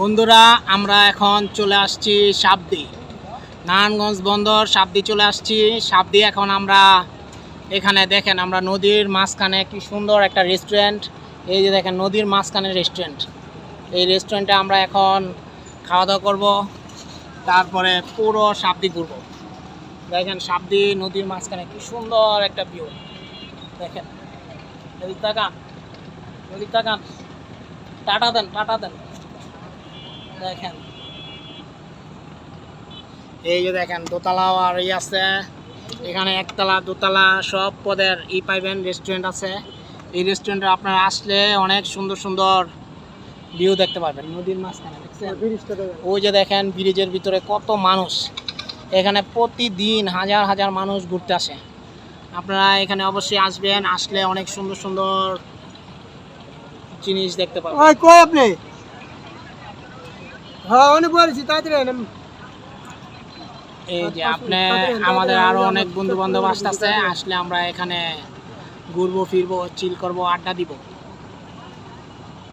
বন্ধুরা, আমরা এখন চলে আসছি সাবদি। নারায়ণগঞ্জ বন্দর, সাবদি চলে আসছি। সাবদি এখন আমরা এখানে দেখেন, আমরা নদীর মাঝখানে কি সুন্দর একটা রেস্টুরেন্ট এই যে দেখেন, নদীর মাঝখানে রেস্টুরেন্ট এই রেস্টুরেন্টে আমরা এখন খাওয়া দাওয়া করব, তারপরে পুরো সাবদি ঘুরবো। দেখেন, সাবদি নদীর মাঝখানে কি সুন্দর একটা ভিউ দেখেন এদিক তাকান এদিক তাকান টাটা দেন টাটা দেন। দেখেন। এই যে দেখেন দোতলাও আর ই আছে। এখানে একতলা দোতলা সব পদের ই পাইবেন রেস্টুরেন্ট আছে। এই রেস্টুরেন্টে আপনারা আসলে অনেক সুন্দর সুন্দর ভিউ দেখতে পারবেন। নদীর মাঝখানে দেখছেন? ওই যে দেখেন ব্রিজের ভিতরে কত মানুষ। এখানে প্রতিদিন হাজার হাজার মানুষ ঘুরতে আসে। আপনারা এখানে অবশ্যই আসবেন আসলে অনেক সুন্দর সুন্দর জিনিস দেখতে পাবেন। আপনি? হ্যাঁ অনেক বলেছি তাড়াতাড়ি আনেন। এই যে আপনি আমাদের আরও অনেক বন্ধু বান্ধব আসতেছে আসলে আমরা এখানে ঘুরবো ফিরবো চিল করব আড্ডা দিব।